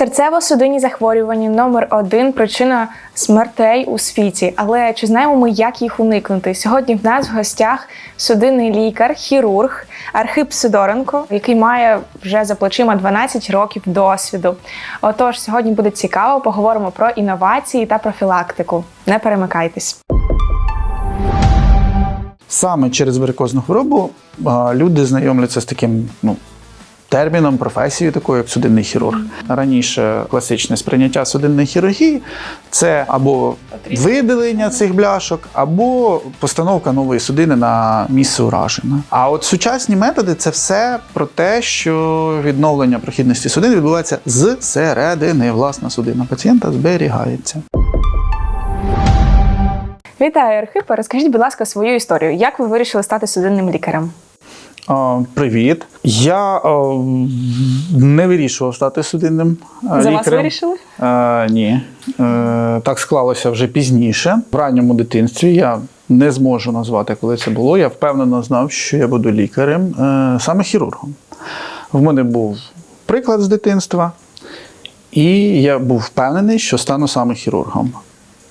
Серцево-судинні захворювання номер один причина смертей у світі. Але чи знаємо ми, як їх уникнути? Сьогодні в нас в гостях судинний лікар, хірург Архип Сидоренко, який має вже за плечима 12 років досвіду. Отож, сьогодні буде цікаво, поговоримо про інновації та профілактику. Не перемикайтесь. Саме через варикозну хворобу люди знайомляться з таким ну, терміном, професією, такою, як судинний хірург. Раніше класичне сприйняття судинної хірургії це або видалення цих бляшок, або постановка нової судини на місце ураження. А от сучасні методи це все про те, що відновлення прохідності судин відбувається з середини. Власна судина пацієнта зберігається. Вітаю, Архипе. Розкажіть, будь ласка, свою історію. Як ви вирішили стати судинним лікарем? Привіт. Я не вирішував стати судинним а, За вас вирішили? Ні. Е, так склалося вже пізніше. В ранньому дитинстві я не зможу назвати, коли це було. Я впевнено знав, що я буду лікарем, е, саме хірургом. В мене був приклад з дитинства, і я був впевнений, що стану саме хірургом.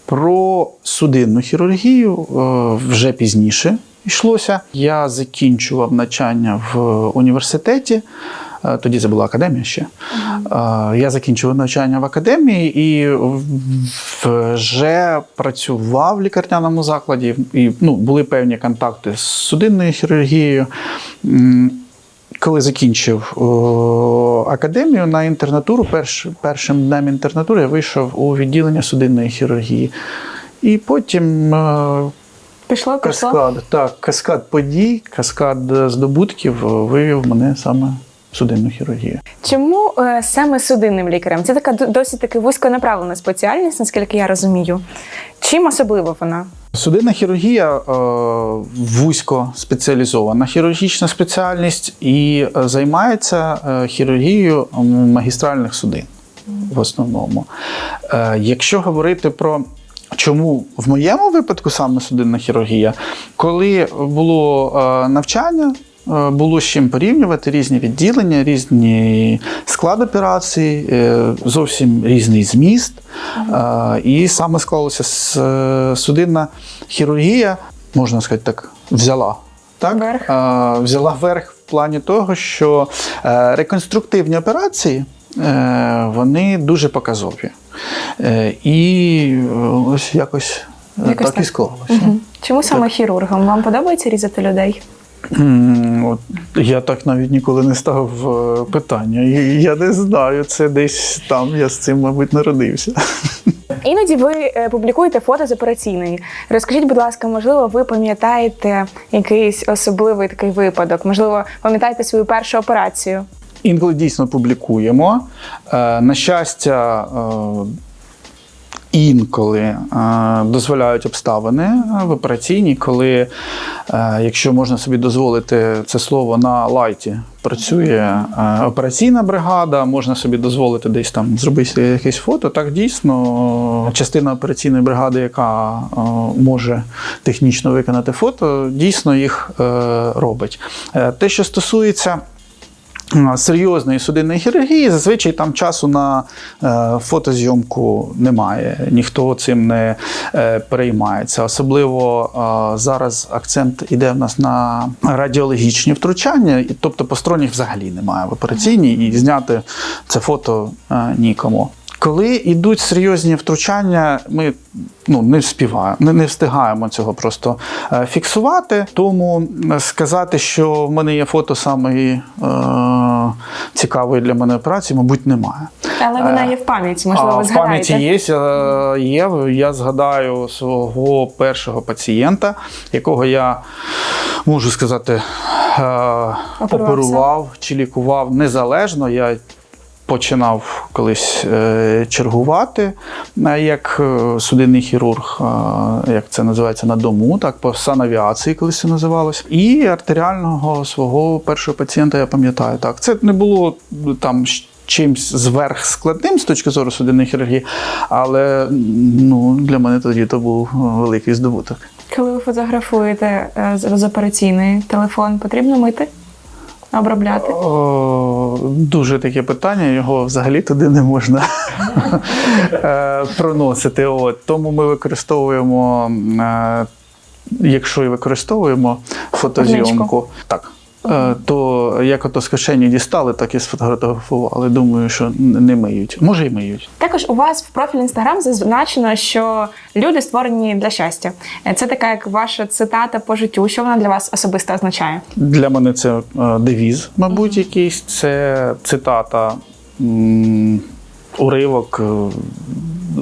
Про судинну хірургію е, вже пізніше йшлося. Я закінчував навчання в університеті. Е, Тоді це була академія ще. Е, Я закінчував навчання в академії і вже працював в лікарняному закладі. І ну, були певні контакти з судинною хірургією. Коли закінчив о, академію на інтернатуру, перш, першим днем інтернатури я вийшов у відділення судинної хірургії. І потім е, Пішло, пішло. каскад, так, каскад подій, каскад здобутків е, вивів мене саме в судинну хірургію. Чому е, саме судинним лікарем? Це така досить таки вузьконаправлена спеціальність, наскільки я розумію. Чим особлива вона? Судинна хірургія е, вузько спеціалізована хірургічна спеціальність і е, займається е, хірургією магістральних судин в основному. Е, якщо говорити про Чому в моєму випадку саме судинна хірургія, коли було е, навчання, е, було з чим порівнювати різні відділення, різні склад операцій, е, зовсім різний зміст. І саме склалося судинна хірургія, можна сказати так, взяла. Так? Верх. Взяла верх в плані того, що реконструктивні операції вони дуже показові. Е, І е, ось якось, е, Якось так, і склалося. Мгм. Чому саме хірургом? Вам подобається різати людей? От, я так навіть ніколи не ставив е, питання. Я не знаю, це десь там я з цим, мабуть, народився. Іноді ви е, публікуєте фото з операційної. Розкажіть, будь ласка, можливо, ви пам'ятаєте якийсь особливий такий випадок? Можливо, пам'ятаєте свою першу операцію? Інколи дійсно публікуємо. Е, На щастя, е, інколи е, дозволяють обставини в операційній, коли, якщо можна собі дозволити це слово на лайті, працює операційна бригада, можна собі дозволити десь там зробити якесь фото. Так дійсно, частина операційної бригади, яка може технічно виконати фото, дійсно їх робить. Те, що стосується серйозної судинної хірургії, зазвичай там часу на е, фотозйомку немає. Ніхто цим не е, переймається. Особливо е, зараз акцент іде в нас на радіологічні втручання, тобто посторонніх взагалі немає в операційній, і зняти це фото нікому. Коли йдуть серйозні втручання, ми ну, не вспіваємо, не, не встигаємо цього просто е, фіксувати. Тому е, сказати, що в мене є фото самої е, цікавої для мене операції, мабуть, немає. Але вона є в пам'яті, можливо, ви в пам'яті є, е, є. Я згадаю свого першого пацієнта, якого я можу сказати, е, оперував чи лікував незалежно. Я починав колись е, чергувати е, як е, судинний хірург, як це називається на дому, так по санавіації, колись це називалось. І артеріального свого першого пацієнта я пам'ятаю. Так, це не було там. щ- Чимсь зверхскладним з точки зору судинної хірургії, але ну, для мене тоді то був великий здобуток. Коли ви фотографуєте з з операційної телефон, потрібно мити, обробляти? О, дуже таке питання, його взагалі туди не можна е, проносити. От. Тому ми використовуємо, е, якщо і використовуємо фотозйомку, так. Е, То як ото з кишені дістали, так і сфотографували. Думаю, що не миють. Може, і миють. Також у вас в профілі інстаграм зазначено, що люди створені для щастя. Е, Це така як ваша цитата по життю. Що вона для вас особисто означає? Для мене це е, девіз, мабуть, якийсь. Це цитата, уривок.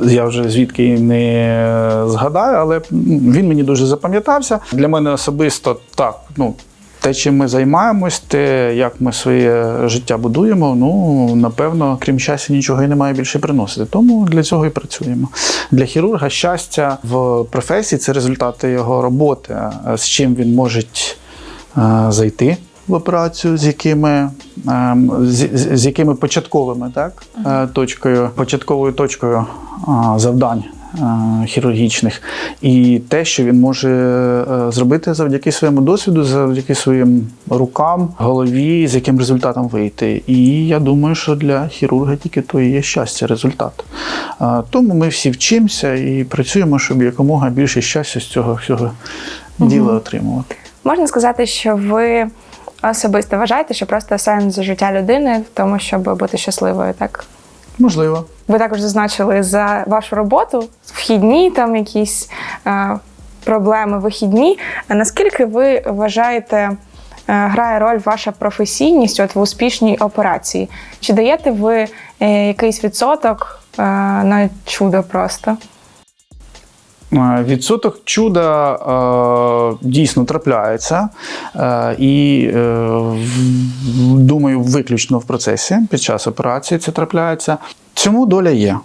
Я вже звідки не згадаю, але він мені дуже запам'ятався. Для мене особисто так. Ну, те, чим ми займаємось, те, як ми своє життя будуємо, ну напевно, крім щастя, нічого і немає більше приносити. Тому для цього і працюємо. Для хірурга щастя в професії це результати його роботи, з чим він може е, зайти в операцію, з якими, ем, з, з- якими початковими так, е, точкою, початковою точкою завдань. Е, Хірургічних і те, що він може е, зробити завдяки своєму досвіду, завдяки своїм рукам, голові, з яким результатом вийти. І я думаю, що для хірурга тільки то і є щастя, результат. Е, Тому ми всі вчимося і працюємо, щоб якомога більше щастя з цього всього діла отримувати. Можна сказати, що ви особисто вважаєте, що просто сенс життя людини в тому, щоб бути щасливою, так? Можливо. Ви також зазначили за вашу роботу, вхідні там якісь е, проблеми, вихідні. А наскільки ви вважаєте, е, грає роль ваша професійність от в успішній операції? Чи даєте ви е, якийсь відсоток е, на чудо просто? Е, Відсоток чуда е, дійсно трапляється, е, і е, думаю, виключно в процесі під час операції це трапляється. Цьому доля є,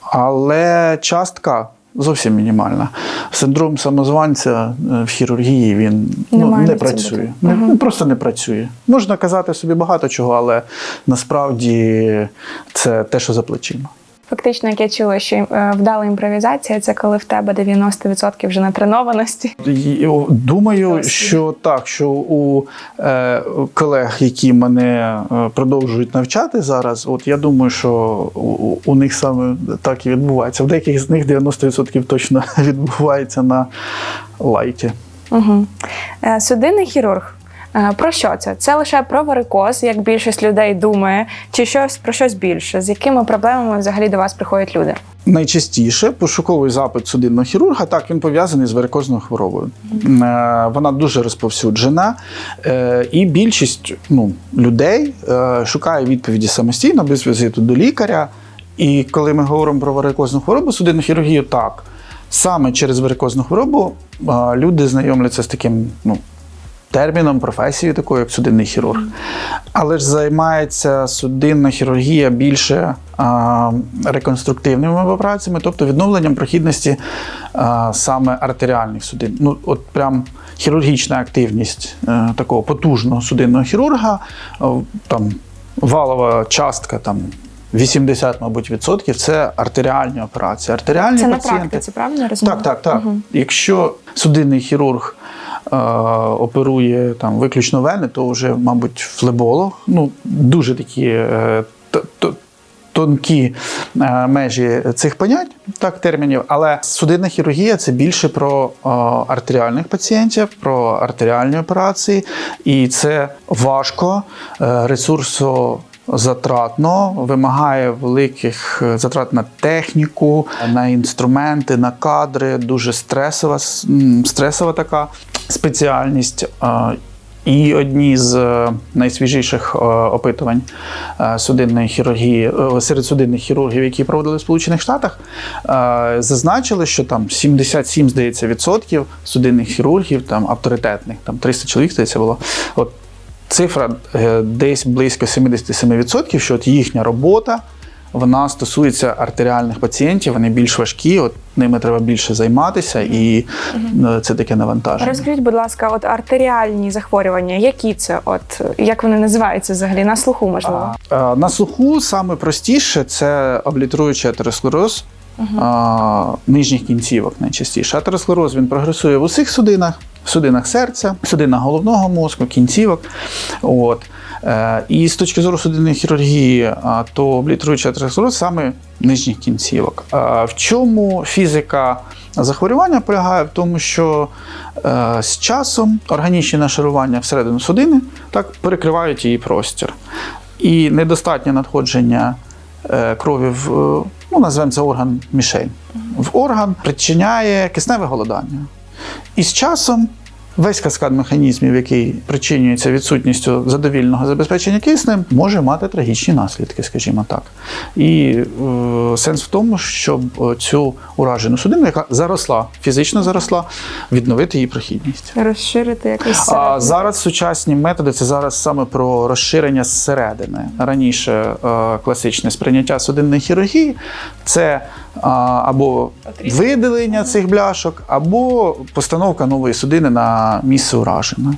але частка зовсім мінімальна. Синдром самозванця е, в хірургії він ну, не працює. Не, ну, Просто не працює. Можна казати собі багато чого, але насправді це те, що за плечима. Фактично, як я чула, що е, вдала імпровізація це коли в тебе 90% вже натренованості. Думаю, що так, що у е, колег, які мене е, продовжують навчати зараз, от я думаю, що у, у них саме так і відбувається. В деяких з них 90% точно відбувається на лайті. Угу. Судинний хірург. Е, Про що це? Це лише про варикоз, як більшість людей думає, чи щось про щось більше? З якими проблемами взагалі до вас приходять люди? Найчастіше пошуковий запит судинного хірурга, так він пов'язаний з варикозною хворобою. Е, Вона дуже розповсюджена, е, і більшість ну, людей шукає відповіді самостійно, без візиту до лікаря. І коли ми говоримо про варикозну хворобу, судинну хірургію, так. Саме через варикозну хворобу люди знайомляться з таким ну, терміном, професією, такою, як судинний хірург. Але ж займається судинна хірургія більше а, реконструктивними операціями, тобто відновленням прохідності а, саме артеріальних судин. Ну, от прям хірургічна активність е, такого потужного судинного хірурга, о, там валова частка там. 80, мабуть, відсотків це артеріальні операції. Артеріальні Це на пацієнти, практиці, правильно розумію? так, так, так. Якщо судинний хірург е, оперує там виключно вени, то вже, мабуть, флеболог. Ну, дуже такі е, тонкі е, межі цих понять, так, термінів. Але судинна хірургія це більше про е, артеріальних пацієнтів, про артеріальні операції, і це важко, е, ресурсо. Затратно вимагає великих е, затрат на техніку, на інструменти, на кадри. Дуже стресова, стресова така спеціальність. І одні з е, найсвіжіших е, опитувань е, судинної хірургії е, серед судинних хірургів, які проводили в Сполучених Штатах, е, зазначили, що там 77, здається, відсотків судинних хірургів, там авторитетних, там 300 чоловік, здається, було. От цифра е, десь близько 77%, що от їхня робота вона стосується артеріальних пацієнтів, вони більш важкі, от ними треба більше займатися, і е, це таке навантаження. Розкажіть, будь ласка, от артеріальні захворювання, які це? От як вони називаються взагалі? На слуху, можливо? А, На слуху саме простіше це облітеруючий атеросклероз а, нижніх кінцівок найчастіше. Атеросклероз він прогресує в усіх судинах, в судинах серця, судинах головного мозку, кінцівок. От. Е, І з точки зору судинної хірургії, то облітеруючий атеросклероз саме нижніх кінцівок. В чому фізика захворювання полягає? В тому, що е, з часом органічні нашарування всередину судини так перекривають її простір. І недостатнє надходження е, крові в, е, ну, називаємо це орган мішень. В орган причиняє кисневе голодання. І з часом весь каскад механізмів, який причинюється відсутністю задовільного забезпечення киснем, може мати трагічні наслідки, скажімо так. І е, сенс в тому, щоб е, цю уражену судину, яка заросла, фізично заросла, відновити її прохідність. Розширити якось А зараз сучасні методи це зараз саме про розширення зсередини. Раніше е, класичне сприйняття судинної хірургії це або видалення цих бляшок, або постановка нової судини на місце ураження.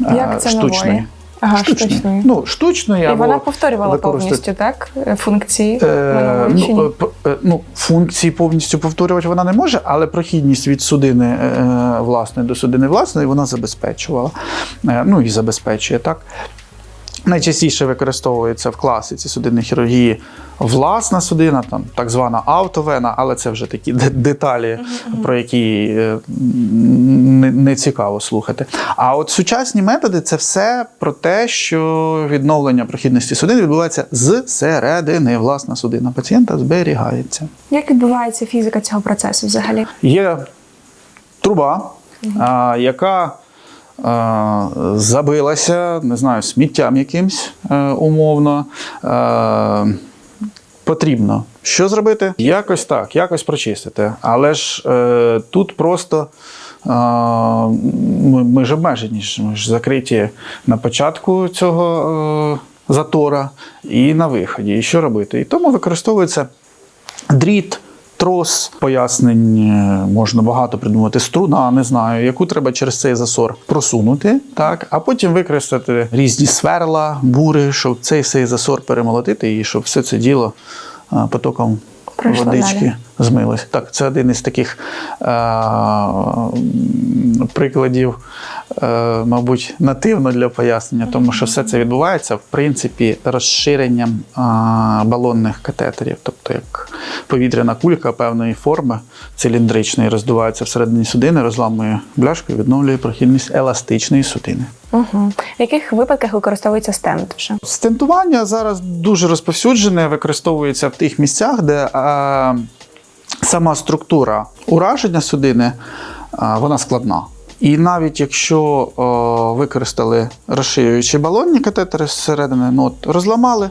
е, Як це штучної. нової? Ага, штучної. Ну, штучної І або вона повторювала використати- повністю, так? е, Функції Е, ну, е, е, ну, функції повністю повторювати вона не може, але прохідність від судини е, власної до судини власної вона забезпечувала. Е, Ну і забезпечує так. Найчастіше використовується в класиці судинної хірургії власна судина, там так звана автовена, але це вже такі де- деталі, про які не, не цікаво слухати. А от сучасні методи це все про те, що відновлення прохідності судин відбувається зсередини. Власна судина пацієнта зберігається. Як відбувається фізика цього процесу взагалі? Є труба, а, яка забилася, не знаю, сміттям якимсь е, умовно. Потрібно що зробити? Якось так, якось прочистити. Але ж е, тут просто е, ми, ми ж обмежені, ми ж закриті на початку цього е, затора і на виході. І що робити? І тому використовується дріт. Трос пояснень можна багато придумати. Струна, не знаю, яку треба через цей засор просунути, так, а потім використати різні сверла, бури, щоб цей цей засор перемолотити і щоб все це діло потоком Пройшло водички далі. змилось. Так, це один із таких е, прикладів, мабуть, нативно для пояснення, тому що все це відбувається в принципі розширенням е, балонних катетерів, тобто як повітряна кулька певної форми циліндричної роздувається всередині судини, розламує бляшку і відновлює прохідність еластичної судини. Угу. В яких випадках використовується стенд вже? Стентування зараз дуже розповсюджене, використовується в тих місцях, де е, сама структура ураження судини е, вона складна. І навіть якщо е, використали розширюючі балонні катетери зсередини, ну от розламали,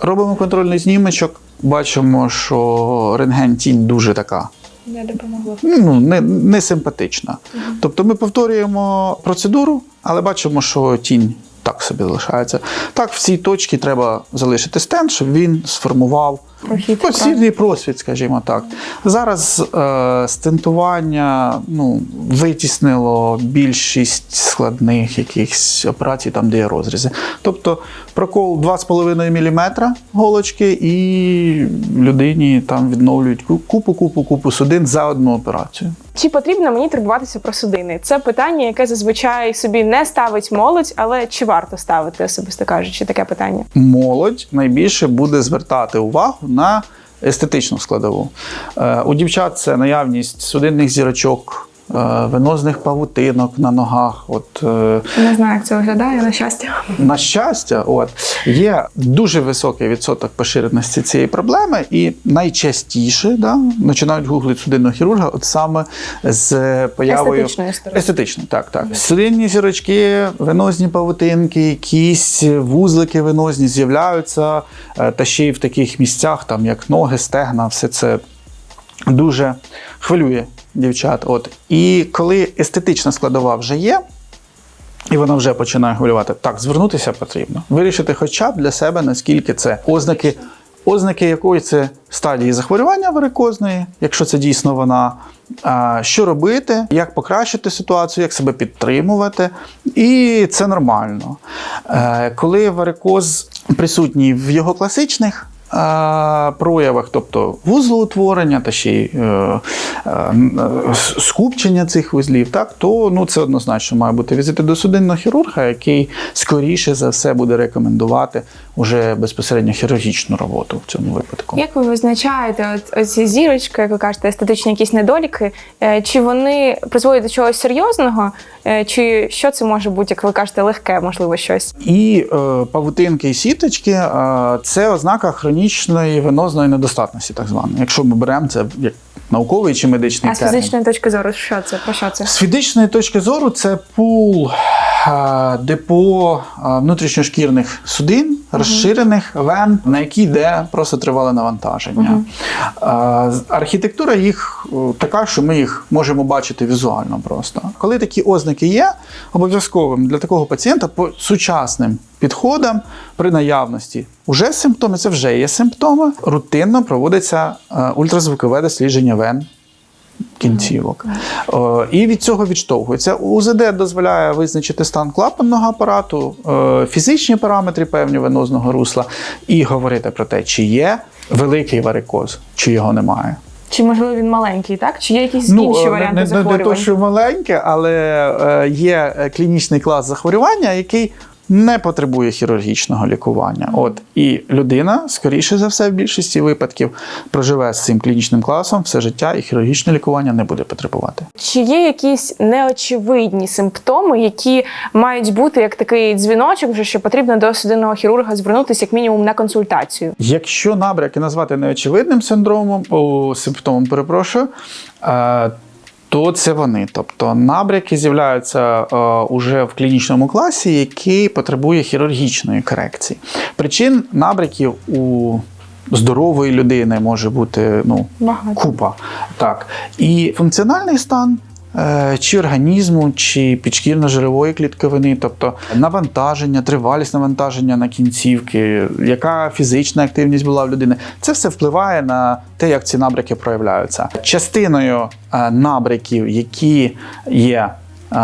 робимо контрольний знімочок, бачимо, що рентген тінь дуже така Не допомогло. ну, не, не симпатична. Тобто ми повторюємо процедуру, але бачимо, що тінь так собі залишається. Так, в цій точці треба залишити стенд, щоб він сформував Прохід, постійний просвіт, скажімо так. Зараз е, стентування ну, витіснило більшість складних якихось операцій, там, де є розрізи. Тобто прокол 2,5 мм голочки, і людині там відновлюють купу, купу, купу судин за одну операцію. Чи потрібно мені турбуватися про судини? Це питання, яке зазвичай собі не ставить молодь, але чи варто ставити, особисто кажучи, таке питання? молодь найбільше буде звертати увагу на естетичну складову. Е, У дівчат це наявність судинних зірочок, венозних павутинок на ногах. От, е, Не знаю, як це виглядає, на щастя. на щастя, от, є дуже високий відсоток поширеності цієї проблеми, і найчастіше да, починають гуглити судинного хірурга от саме з появою Естетичної сторони. Естетично, так, так. Судинні зірочки, венозні павутинки, якісь вузлики венозні з'являються, е, та ще й в таких місцях, там як ноги, стегна, все це дуже хвилює дівчат. От. І коли естетична складова вже є, і вона вже починає хвилювати. Так, звернутися потрібно. Вирішити хоча б для себе, наскільки це ознаки, ознаки якої це стадії захворювання варикозної, якщо це дійсно вона. Що робити, як покращити ситуацію, як себе підтримувати. І це нормально. Е, Коли варикоз присутній в його класичних проявах, тобто вузлоутворення та ще й е, е, скупчення цих вузлів, так, то ну, це однозначно має бути візити до судинного хірурга, який скоріше за все буде рекомендувати уже безпосередньо хірургічну роботу в цьому випадку. Як ви визначаєте от, оці зірочки, як ви кажете, естетичні якісь недоліки? е, Чи вони призводять до чогось серйозного, чи що це може бути, як ви кажете, легке, можливо, щось? І е, павутинки і сіточки е, це ознака хронічної венозної недостатності, так званої. Якщо ми беремо це як науковий чи медичний А з термін. фізичної точки зору, що це? Про що це? З фізичної точки зору це пул е, депо е, внутрішньошкірних судин, розширених вен, на які йде просто тривале навантаження. Е, Архітектура їх така, що ми їх можемо бачити візуально просто. Коли такі ознаки є, обов'язковим для такого пацієнта по сучасним підходам при наявності уже симптоми, це вже є симптоми. Рутинно проводиться ультразвукове дослідження вен кінцівок. О, І від цього відштовхується. УЗД дозволяє визначити стан клапанного апарату, е, фізичні параметри певні венозного русла, і говорити про те, чи є великий варикоз, чи його немає. Чи можливо він маленький, так? Чи є якісь інші е, варіанти не, не, не то, що маленьке, але е, є е, клінічний клас захворювання, який не потребує хірургічного лікування. От і людина, скоріше за все, в більшості випадків проживе з цим клінічним класом все життя, і хірургічне лікування не буде потребувати. Чи є якісь неочевидні симптоми, які мають бути як такий дзвіночок, вже що потрібно до судинного хірурга звернутися як мінімум на консультацію? Якщо набряки назвати неочевидним синдромом, о, симптомом, перепрошую, е, то це вони. Тобто набряки з'являються е, уже в клінічному класі, який потребує хірургічної корекції. Причин набряків у здорової людини може бути ну, Багато. купа. Так. І функціональний стан. Е, Чи організму, чи підшкірно-жирової клітковини, тобто навантаження, тривалість навантаження на кінцівки, яка фізична активність була в людини, це все впливає на те, як ці набряки проявляються. Частиною е, набряків, які є е,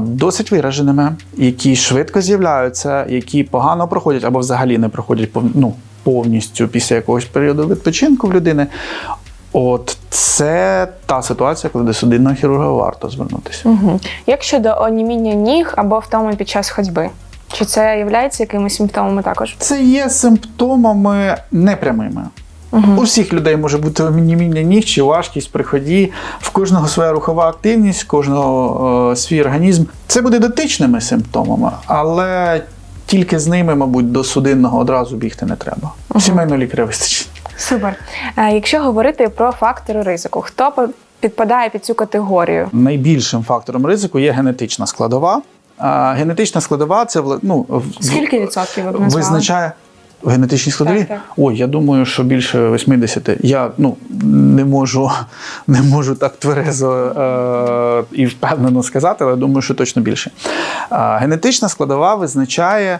досить вираженими, які швидко з'являються, які погано проходять або взагалі не проходять ну, повністю після якогось періоду відпочинку в людини. От це та ситуація, коли до судинного хірурга варто звернутися. Угу. Як щодо оніміння ніг або втоми під час ходьби? Чи це є якимись симптомами також? Це є симптомами непрямими. У всіх людей може бути омініміння ніг чи важкість при ході, в кожного своя рухова активність, в кожного е, свій організм. Це буде дотичними симптомами, але тільки з ними, мабуть, до судинного одразу бігти не треба. Сімейного лікаря вистачить. Супер. А якщо говорити про фактори ризику, хто підпадає під цю категорію? Найбільшим фактором ризику є генетична складова. А генетична складова це ну, Скільки відсотків ви визначає. В генетичній складові? Так, так. Ой, я думаю, що більше 80. Я ну, не можу, не можу так тверезо е- і впевнено сказати, але думаю, що точно більше. Е- генетична складова визначає е-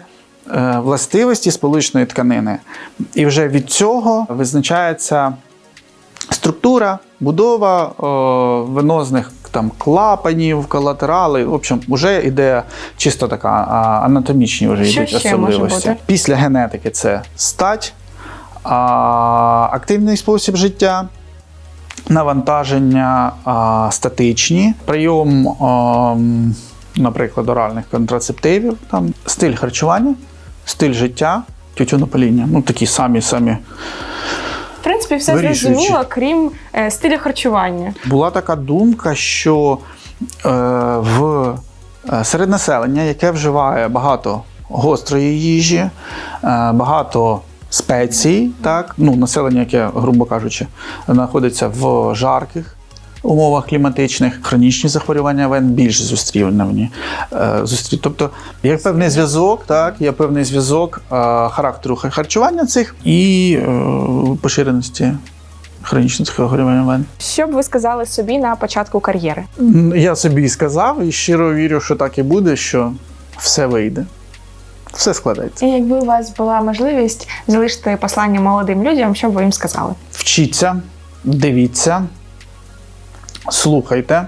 властивості сполучної тканини. І вже від цього визначається структура, будова е, венозних там клапанів, колатерали. В общем, вже йде чисто така анатомічні вже Що йдуть ще особливості. Після генетики це стать, активний спосіб життя. Навантаження а, статичні, прийом, а, наприклад, оральних контрацептивів, там, стиль харчування, стиль життя, тютюнопаління. Ну, такі самі самі В принципі, все зрозуміло, крім е, стилю харчування. Була така думка, що е, в е, серед населення, яке вживає багато гострої їжі, е, багато спецій, так, ну, населення, яке, грубо кажучи, знаходиться в жарких. Умовах кліматичних хронічні захворювання вен більш зустрічені. Е. Тобто є певний зв'язок, так, є певний зв'язок е, характеру харчування цих і е, поширеності хронічних захворювань вен. Що б ви сказали собі на початку кар'єри? Я собі сказав і щиро вірю, що так і буде, що все вийде. Все складається. І якби у вас була можливість залишити послання молодим людям, що б ви їм сказали? Вчіться, дивіться, слухайте.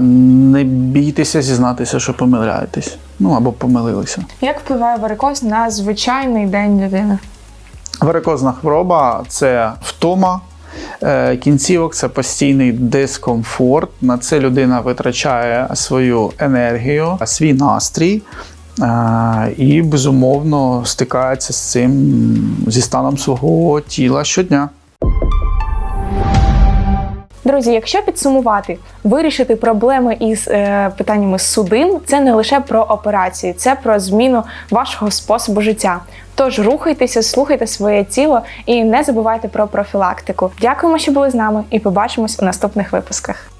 Не бійтеся зізнатися, що помиляєтесь. Ну або помилилися. Як впливає варикоз на звичайний день людини? Варикозна хвороба це втома е, кінцівок, це постійний дискомфорт. На це людина витрачає свою енергію, свій настрій. е, І безумовно стикається з цим зі станом свого тіла щодня. Друзі, якщо підсумувати, вирішити проблеми із е, питаннями судин це не лише про операції, це про зміну вашого способу життя. Тож рухайтеся, слухайте своє тіло і не забувайте про профілактику. Дякуємо, що були з нами, і побачимось у наступних випусках.